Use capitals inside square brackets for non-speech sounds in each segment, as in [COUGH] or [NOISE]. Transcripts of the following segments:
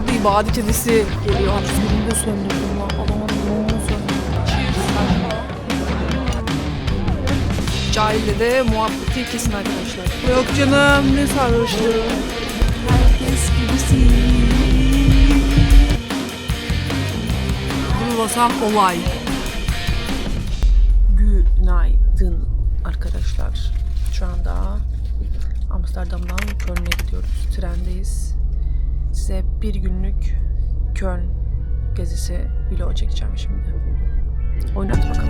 burada ibadet edisi geliyor. Birinde söndürdüm lan. Mumunu söndürdüm. Cahil'le de muhabbeti kesin arkadaşlar. Yok canım ne sarhoşluğu. Herkes gibisin. Bulmasam olay. Günaydın arkadaşlar. Şu anda Amsterdam'dan Köln'e gidiyoruz. Trendeyiz. Size bir günlük Köln gezisi vlog çekeceğim şimdi. Oynat bakalım.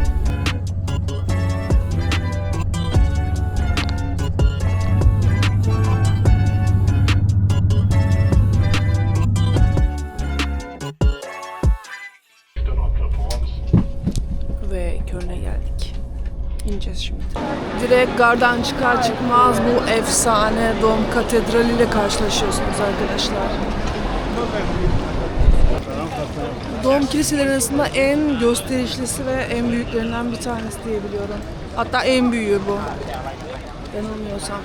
Ve Köln'e geldik. İneceğiz şimdi. Direkt gardan çıkar çıkmaz bu efsane Dom Katedrali ile karşılaşıyorsunuz arkadaşlar. Dom kiliseleri arasında en gösterişlisi ve en büyüklerinden bir tanesi diye biliyorum. Hatta en büyüğü bu. Yanılmıyorsam.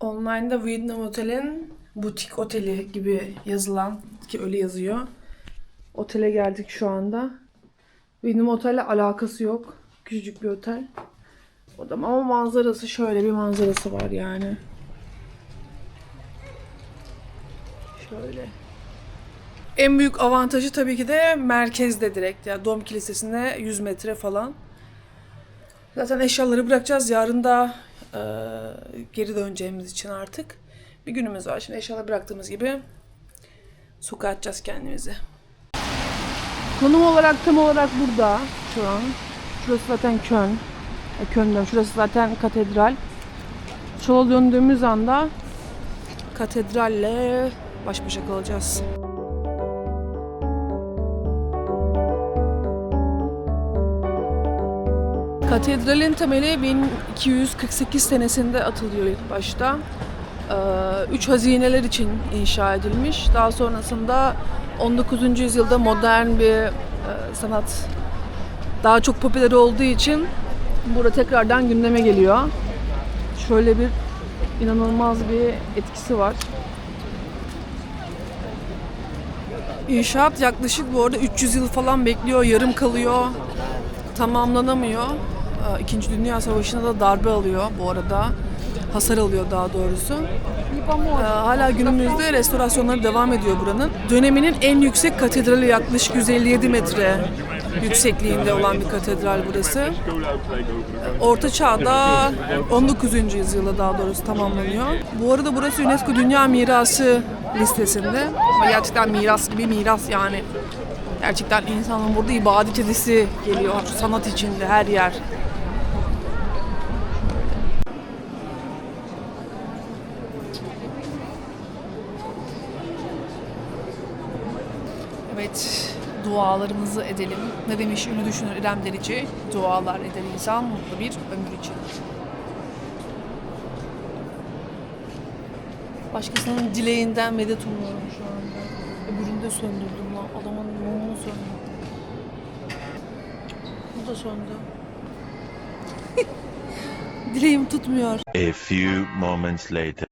Online'da Vietnam Otel'in butik oteli gibi yazılan ki öyle yazıyor. Otele geldik şu anda. Benim otelle alakası yok. Küçücük bir otel. O da ama manzarası şöyle bir manzarası var yani. Şöyle. En büyük avantajı tabii ki de merkezde direkt. Yani Dom Kilisesi'ne 100 metre falan. Zaten eşyaları bırakacağız. Yarın da e, geri döneceğimiz için artık. Bir günümüz var. Şimdi eşyaları bıraktığımız gibi sokağa atacağız kendimizi. Konum olarak tam olarak burada şu an. Şurası zaten Köln. E, Köln diyorum. Şurası zaten katedral. Sola döndüğümüz anda katedralle baş başa kalacağız. Katedralin temeli 1248 senesinde atılıyor ilk başta. Ee, Üç hazineler için inşa edilmiş. Daha sonrasında 19. yüzyılda modern bir e, sanat daha çok popüler olduğu için burada tekrardan gündeme geliyor. Şöyle bir inanılmaz bir etkisi var. İnşaat yaklaşık bu arada 300 yıl falan bekliyor, yarım kalıyor, tamamlanamıyor. Ee, İkinci Dünya Savaşı'nda da darbe alıyor bu arada. Hasar alıyor daha doğrusu. Ee, Hala günümüzde restorasyonları devam ediyor buranın. Döneminin en yüksek katedrali yaklaşık 157 metre yüksekliğinde olan bir katedral burası. Orta Çağ'da 19. yüzyılda daha doğrusu tamamlanıyor. Bu arada burası UNESCO Dünya Mirası listesinde. Ama gerçekten miras gibi miras yani. Gerçekten insanın burada ibadet edisi geliyor. Sanat içinde her yer. Evet, dualarımızı edelim. Ne demiş ünlü düşünür İrem Derici? Dualar eder insan mutlu bir ömür için. Başkasının dileğinden medet umuyorum şu anda. Öbürünü de söndürdüm lan. Adamın mumunu söndürdüm. Bu da söndü. [LAUGHS] Dileğim tutmuyor. A few moments later.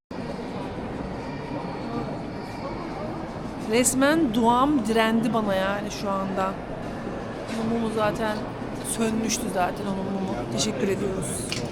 Resmen duam direndi bana yani şu anda. Mumu zaten sönmüştü zaten onun mumu. Teşekkür ediyoruz.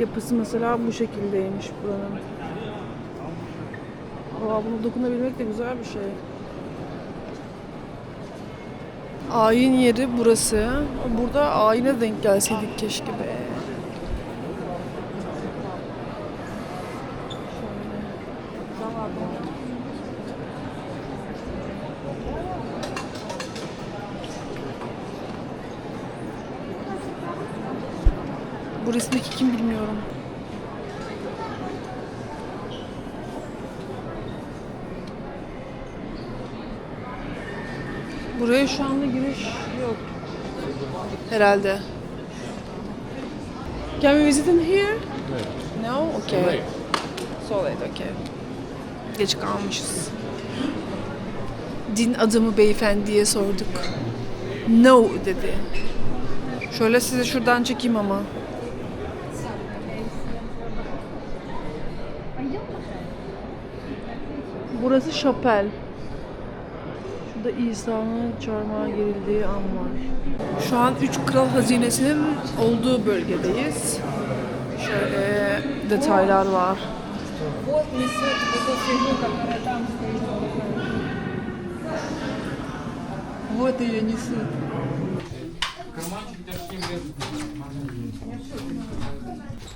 Yapısı mesela bu şekildeymiş buranın. Aa, bunu dokunabilmek de güzel bir şey. Ayin yeri burası. Burada ayine denk gelseydik keşke be. Bu resmdeki kim bilmiyorum. Buraya şu anda giriş yok. Herhalde. Can we visit in here? No? Okay. So late, okay. Geç kalmışız. Din adamı beyefendiye sorduk. No dedi. Şöyle size şuradan çekeyim ama. Burası şapel. Şurada İsa'nın çarmıha gerildiği an var. Şu an Üç Kral Hazinesi'nin olduğu bölgedeyiz. Şöyle detaylar var. Вот ее несут.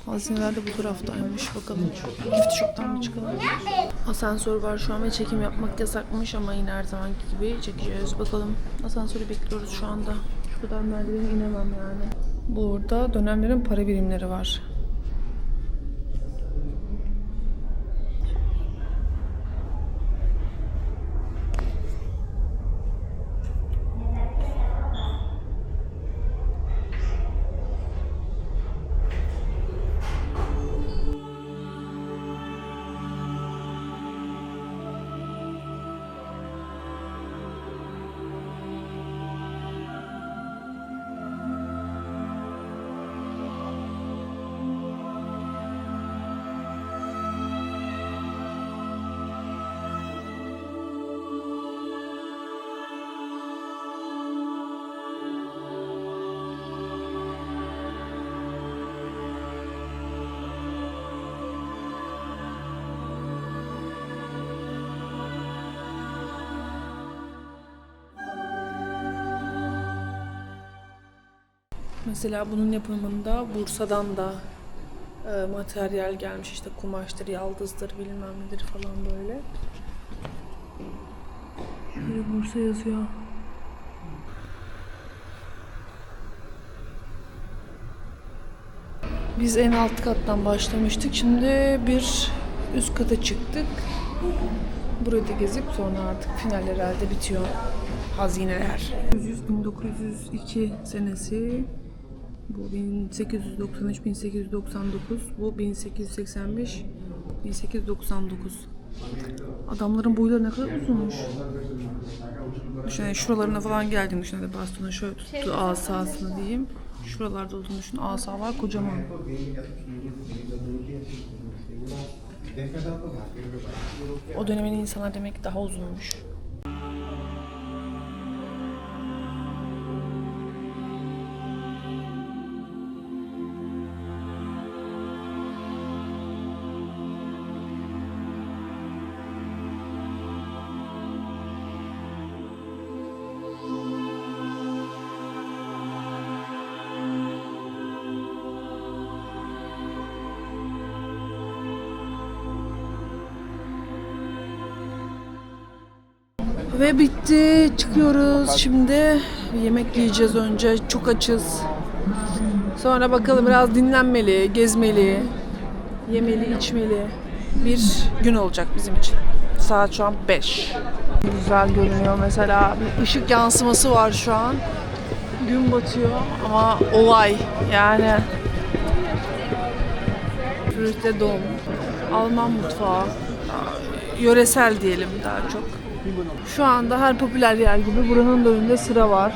Hazineler de bu taraftaymış. Bakalım. Gift shop'tan mı çıkalım? Asansör var şu an ve çekim yapmak yasakmış ama yine her zamanki gibi çekeceğiz. Bakalım. Asansörü bekliyoruz şu anda. Şu kadar merdiveni inemem yani. Burada dönemlerin para birimleri var. Mesela bunun yapımında Bursa'dan da e, materyal gelmiş işte kumaştır, yaldızdır, bilmem nedir falan böyle. Şöyle Bursa yazıyor. Biz en alt kattan başlamıştık. Şimdi bir üst kata çıktık. Burayı da gezip sonra artık final herhalde bitiyor. Hazineler. 1902 senesi bu 1893 1899 bu 1885 1899 Adamların boyları ne kadar uzunmuş. Düşün, yani şuralarına falan geldiğim düşün. Hadi bastonu şöyle tuttu asasını diyeyim. Şuralarda olduğunu düşün. Asalar kocaman. O dönemin insanlar demek daha uzunmuş. Bitti. Çıkıyoruz. Şimdi yemek yiyeceğiz önce. Çok açız. Sonra bakalım biraz dinlenmeli, gezmeli, yemeli, içmeli. Bir gün olacak bizim için. Saat şu an 5. Güzel görünüyor mesela. Bir ışık yansıması var şu an. Gün batıyor ama olay yani. Früchte Dom. Alman mutfağı. Yöresel diyelim daha çok. Şu anda her popüler yer gibi buranın da önünde sıra var.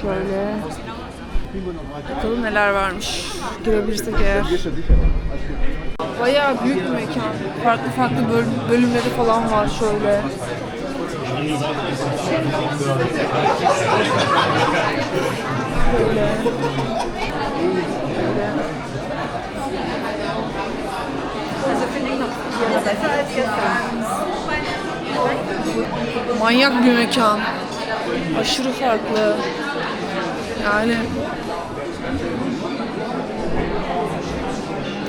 Şöyle. Bakalım neler varmış. Girebilirsek eğer. Bayağı büyük bir mekan. Farklı farklı böl- bölümleri falan var şöyle. Böyle. Manyak bir mekan. Aşırı farklı. Yani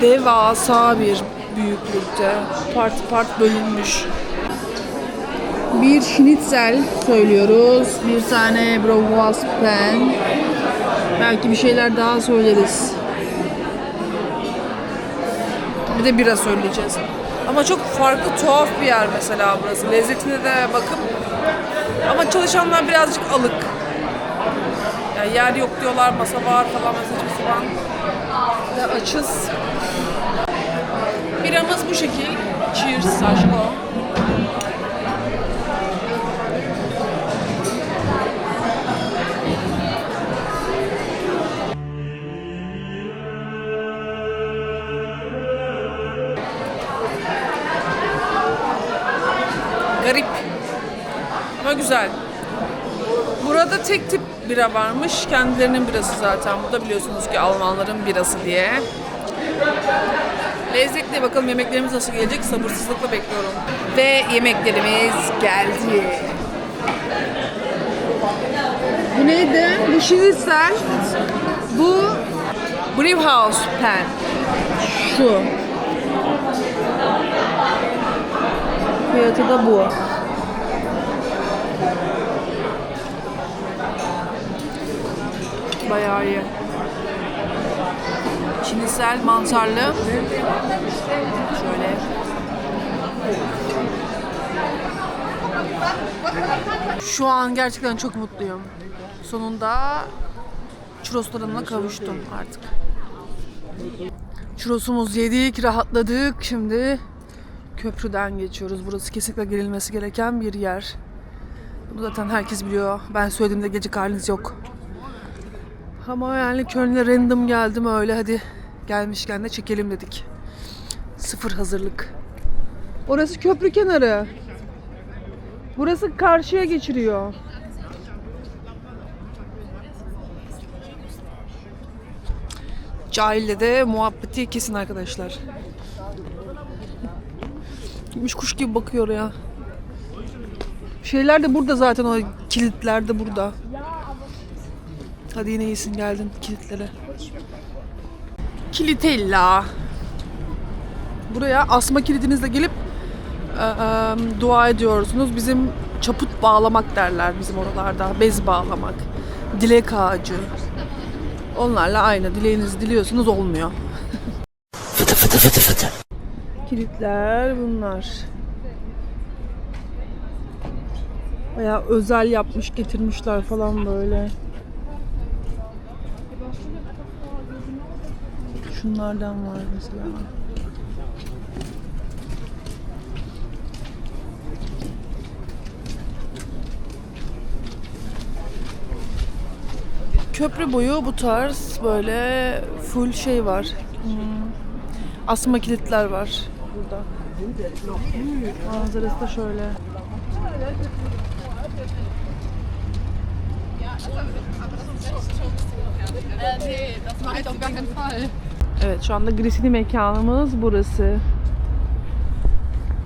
devasa bir büyüklükte. Part part bölünmüş. Bir schnitzel söylüyoruz. Bir tane bravas pen. Belki bir şeyler daha söyleriz. Bir de bira söyleyeceğiz. Ama çok farklı tuhaf bir yer mesela burası. Lezzetine de bakıp ama çalışanlar birazcık alık. Yani yer yok diyorlar, masa var falan saçma sapan. Ve açız. Biramız bu şekil. Cheers aşko. Tek tip bira varmış. Kendilerinin birası zaten. Bu da biliyorsunuz ki Almanların birası diye. Lezzetli bakalım yemeklerimiz nasıl gelecek sabırsızlıkla bekliyorum. Ve yemeklerimiz geldi. Bu neydi? Bu şinisel. Bu Brewhouse Pen. Şu. Fiyatı da bu. Bayağı iyi. Çinisel mantarlı. Şöyle. Şu an gerçekten çok mutluyum. Sonunda churroslarımla kavuştum artık. Churrosumuzu yedik, rahatladık. Şimdi köprüden geçiyoruz. Burası kesinlikle gelinmesi gereken bir yer. Bunu zaten herkes biliyor. Ben söylediğimde gece haliniz yok. Ama yani Köln'e random geldim öyle hadi gelmişken de çekelim dedik. Sıfır hazırlık. Orası köprü kenarı. Burası karşıya geçiriyor. Cahille de muhabbeti kesin arkadaşlar. Gitmiş kuş gibi bakıyor ya. Şeyler de burada zaten o kilitler de burada. Hadi yine iyisin geldin kilitlere. Kilitella. Buraya asma kilidinizle gelip e, e, dua ediyorsunuz. Bizim çaput bağlamak derler bizim oralarda. Bez bağlamak. Dilek ağacı. Onlarla aynı. Dileğinizi diliyorsunuz olmuyor. [LAUGHS] Kilitler bunlar. Bayağı özel yapmış getirmişler falan böyle. Şunlardan var mesela. Köprü boyu bu tarz böyle full şey var. Hmm. Asma kilitler var burada. Manzarası da şöyle. Evet şu anda Grisini mekanımız burası.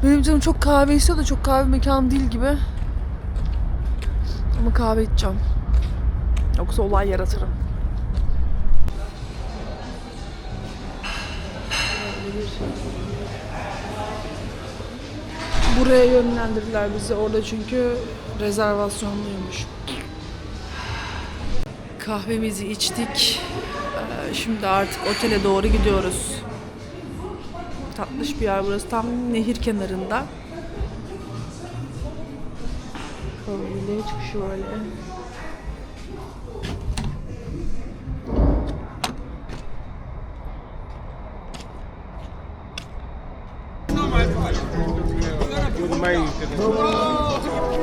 Benim canım çok kahve istiyor da çok kahve mekanı değil gibi. Ama kahve içeceğim. Yoksa olay yaratırım. Buraya yönlendirdiler bizi orada çünkü rezervasyonluymuş. Kahvemizi içtik. Şimdi artık otele doğru gidiyoruz. Tatlış bir yer burası. Tam nehir kenarında. Böyle çıkışı böyle.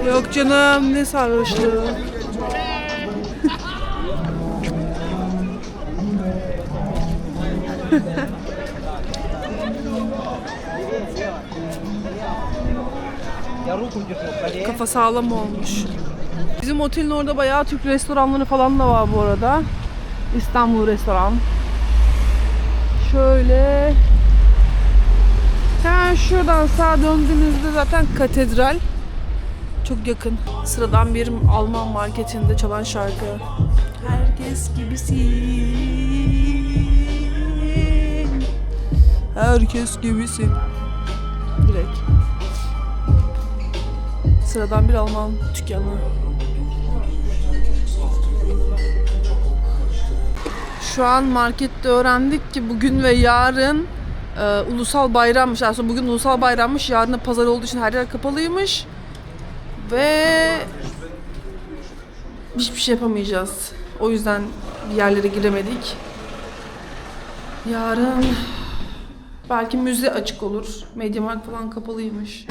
Yok canım ne sarhoşluğu. [LAUGHS] Kafa sağlam olmuş. Bizim otelin orada bayağı Türk restoranları falan da var bu arada. İstanbul restoran. Şöyle Hemen şuradan sağa döndüğünüzde zaten katedral. Çok yakın. Sıradan bir Alman marketinde çalan şarkı. Herkes gibisin. Herkes gibisin. Direkt. Sıradan bir Alman dükkanı. Şu an markette öğrendik ki bugün ve yarın e, ulusal bayrammış. Aslında bugün ulusal bayrammış. Yarın da pazar olduğu için her yer kapalıymış. Ve hiçbir şey yapamayacağız. O yüzden bir yerlere giremedik. Yarın belki müze açık olur. Mediamarkt falan kapalıymış.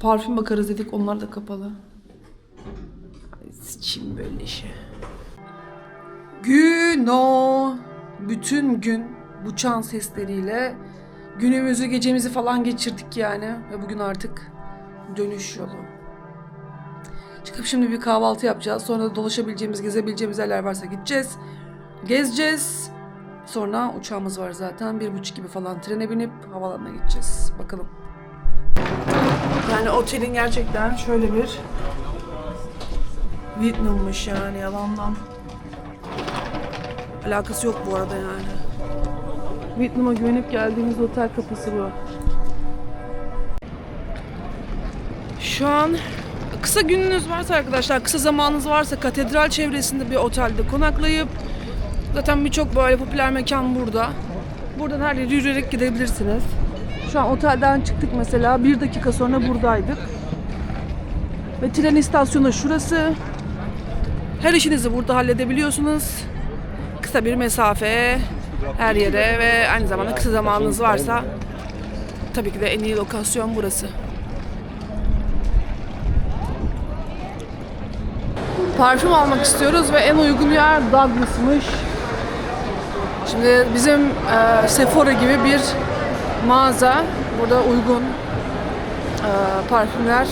Parfüm bakarız dedik onlar da kapalı. Ay, Sıçayım böyle işe. Gün o. Bütün gün bu çan sesleriyle günümüzü gecemizi falan geçirdik yani. Ve bugün artık dönüş yolu. Çıkıp şimdi bir kahvaltı yapacağız. Sonra da dolaşabileceğimiz, gezebileceğimiz yerler varsa gideceğiz. Gezeceğiz. Sonra uçağımız var zaten. Bir buçuk gibi falan trene binip havalanına gideceğiz. Bakalım. Yani otelin gerçekten şöyle bir Vietnam'mış yani yalandan. Alakası yok bu arada yani. Vietnam'a güvenip geldiğimiz otel kapısı bu. Şu an kısa gününüz varsa arkadaşlar, kısa zamanınız varsa katedral çevresinde bir otelde konaklayıp zaten birçok böyle popüler mekan burada. Buradan her yere yürüyerek gidebilirsiniz. Şu an otelden çıktık mesela. Bir dakika sonra buradaydık. Ve tren istasyonu şurası. Her işinizi burada halledebiliyorsunuz. Kısa bir mesafe her yere ve aynı zamanda kısa zamanınız varsa tabii ki de en iyi lokasyon burası. Parfüm almak istiyoruz ve en uygun yer Douglas'mış. Şimdi bizim e, Sephora gibi bir mağaza. Burada uygun e, parfümler.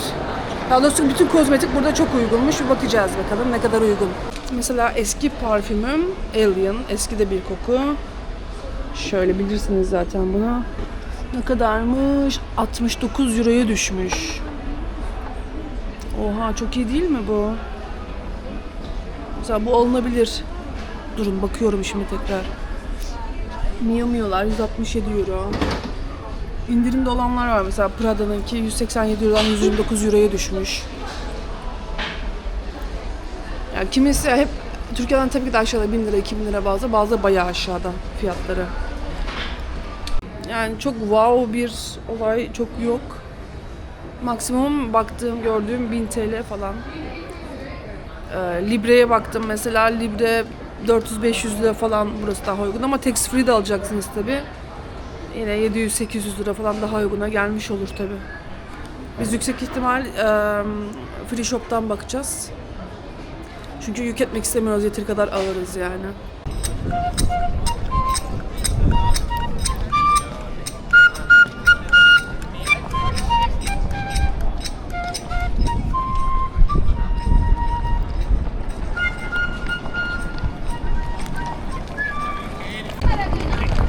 Daha doğrusu bütün kozmetik burada çok uygunmuş. Bir bakacağız bakalım ne kadar uygun. Mesela eski parfümüm Alien. Eski de bir koku. Şöyle bilirsiniz zaten bunu. Ne kadarmış? 69 euroya düşmüş. Oha çok iyi değil mi bu? Mesela bu alınabilir. Durun bakıyorum şimdi tekrar. Mio Mio'lar 167 euro. İndirimde olanlar var mesela Prada'nınki 187 Euro'dan 129 Euro'ya düşmüş. Yani kimisi hep Türkiye'den tabii ki de aşağıda 1000 lira 2000 lira bazı bazı bayağı aşağıda fiyatları. Yani çok wow bir olay çok yok. Maksimum baktığım gördüğüm 1000 TL falan. Ee, Libre'ye baktım mesela Libre 400-500 lira falan burası daha uygun ama tax free de alacaksınız tabi. Yine 700-800 lira falan daha uyguna gelmiş olur tabi. Biz yüksek ihtimal e, free shop'tan bakacağız. Çünkü yük etmek istemiyoruz yeteri kadar alırız yani.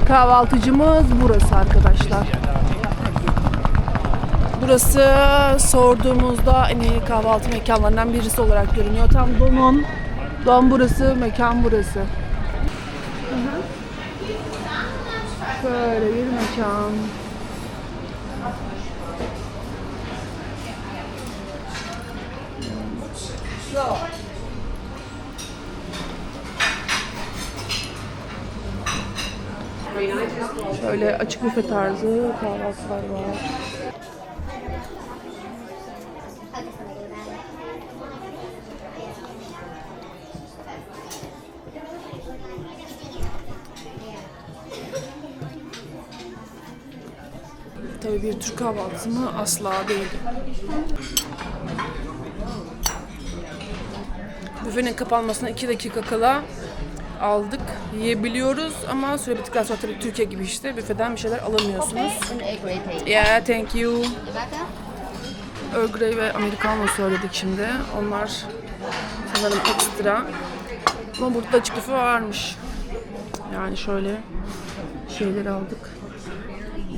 Kahvaltıcımız burası arkadaşlar. Burası sorduğumuzda en iyi kahvaltı mekanlarından birisi olarak görünüyor. Tam Don'un, Don burası, mekan burası. Şöyle bir mekan. Şöyle açık büfe tarzı kahvaltılar var. Tabii bir Türk kahvaltısı mı? Asla değil. Büfenin kapanmasına 2 dakika kala aldık. Yiyebiliyoruz ama süre bittikten sonra tabii Türkiye gibi işte büfeden bir şeyler alamıyorsunuz. Yeah, thank you. Earl Grey ve Americano söyledik şimdi. Onlar sanırım ekstra. Ama burada da açık büfe varmış. Yani şöyle şeyleri aldık.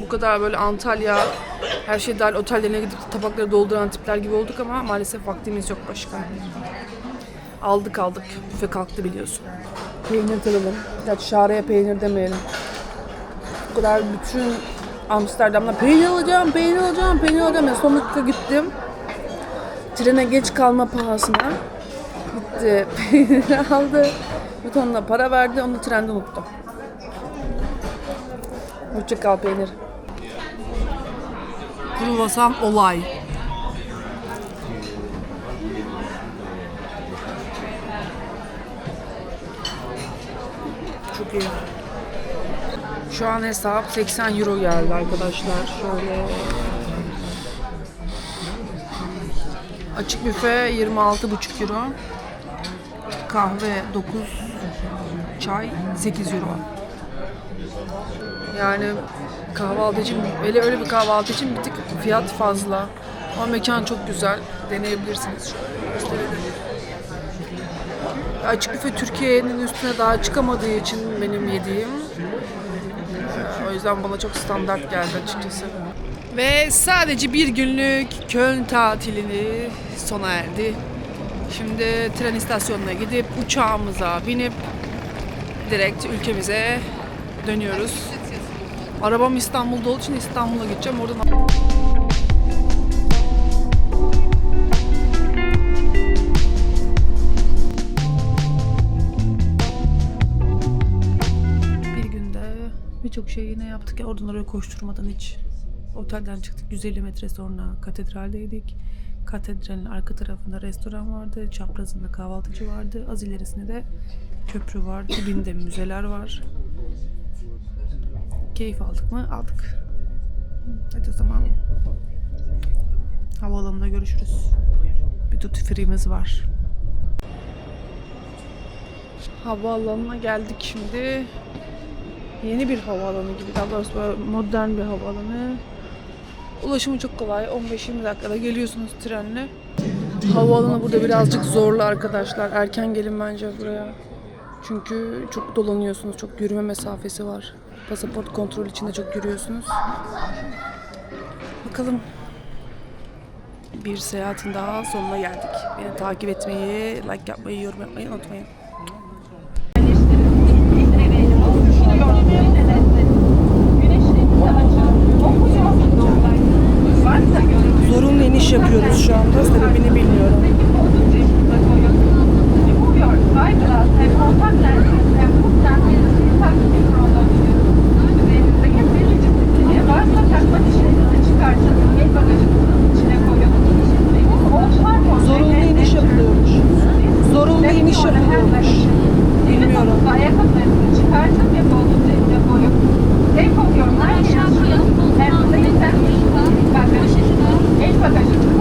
Bu kadar böyle Antalya, her şey dahil otellerine gidip tabakları dolduran tipler gibi olduk ama maalesef vaktimiz yok başka. Aldık aldık. Büfe kalktı biliyorsun. Peynir tadalım. Gerçi şaraya peynir demeyelim. Bu kadar bütün Amsterdam'da peynir alacağım, peynir alacağım, peynir alacağım. Yani sonuçta gittim. Trene geç kalma pahasına. Gitti, [LAUGHS] peynir aldı. Bir tonla para verdi, onu trende unuttu. Hoşça kal peynir. Kruvasan olay. Çok iyi. Şu an hesap 80 euro geldi arkadaşlar. Şöyle Açık büfe 26,5 euro. Kahve 9. Çay 8 euro. Yani kahvaltı için, öyle öyle bir kahvaltı için bir tık fiyat fazla. Ama mekan çok güzel. Deneyebilirsiniz. Açık büfe Türkiye'nin üstüne daha çıkamadığı için benim yediğim. Yüzden bana çok standart geldi açıkçası. Ve sadece bir günlük Köln tatilini sona erdi. Şimdi tren istasyonuna gidip uçağımıza binip direkt ülkemize dönüyoruz. Arabam İstanbul'da olduğu için İstanbul'a gideceğim. Oradan şey yine yaptık ya oradan oraya koşturmadan hiç. Otelden çıktık 150 metre sonra katedraldeydik. Katedralin arka tarafında restoran vardı. Çaprazında kahvaltıcı vardı. Az ilerisinde de köprü var. Dibinde müzeler var. Keyif aldık mı? Aldık. Hadi o zaman havaalanında görüşürüz. Bir duty free'miz var. Havaalanına geldik şimdi. Yeni bir havaalanı gibi. Daha doğrusu böyle modern bir havaalanı. Ulaşımı çok kolay. 15-20 dakikada geliyorsunuz trenle. Havaalanı burada birazcık zorlu arkadaşlar. Erken gelin bence buraya. Çünkü çok dolanıyorsunuz. Çok yürüme mesafesi var. Pasaport kontrol içinde çok yürüyorsunuz. Bakalım. Bir seyahatin daha sonuna geldik. Beni takip etmeyi, like yapmayı, yorum yapmayı unutmayın. İniş yapıyoruz şu anda. Sebebini bilmiyorum. Zorunlu iniş yapılıyormuş. Zorunlu iniş yapılıyormuş. Bilmiyorum. Ayakkabılarınızı çıkartın ve com a gente.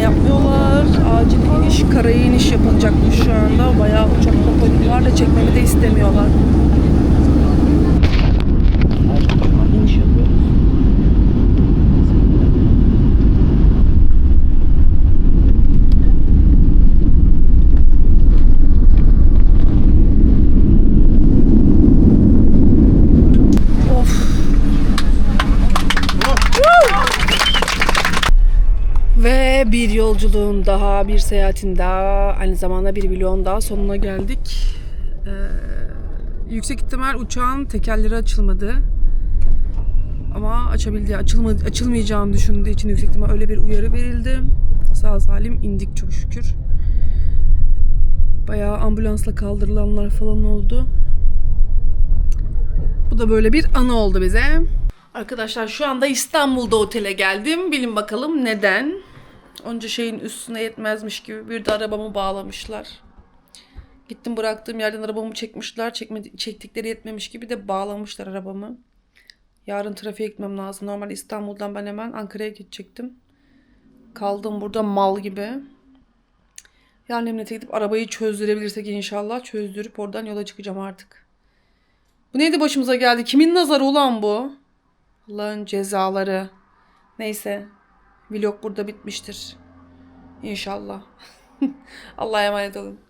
Yapmıyorlar. Acil iniş, karaya iniş yapılacakmış şu anda. Bayağı uçak kapalı var da çekmemi de istemiyorlar. İniş yapıyoruz. Of. Ve bir yolculuğun daha, bir seyahatin daha, aynı zamanda bir vlogun daha sonuna geldik. Ee, yüksek ihtimal uçağın tekerleri açılmadı. Ama açabildi, açılma, açılmayacağını düşündüğü için yüksek ihtimal öyle bir uyarı verildi. Sağ salim indik çok şükür. Bayağı ambulansla kaldırılanlar falan oldu. Bu da böyle bir anı oldu bize. Arkadaşlar şu anda İstanbul'da otele geldim. Bilin bakalım neden? Onca şeyin üstüne yetmezmiş gibi bir de arabamı bağlamışlar. Gittim bıraktığım yerden arabamı çekmişler. Çekmedi, çektikleri yetmemiş gibi de bağlamışlar arabamı. Yarın trafiğe gitmem lazım. Normal İstanbul'dan ben hemen Ankara'ya gidecektim. Kaldım burada mal gibi. Yarın emniyete gidip arabayı çözdürebilirsek inşallah çözdürüp oradan yola çıkacağım artık. Bu neydi başımıza geldi? Kimin nazarı ulan bu? Allah'ın cezaları. Neyse. Vlog burada bitmiştir. İnşallah. [LAUGHS] Allah'a emanet olun.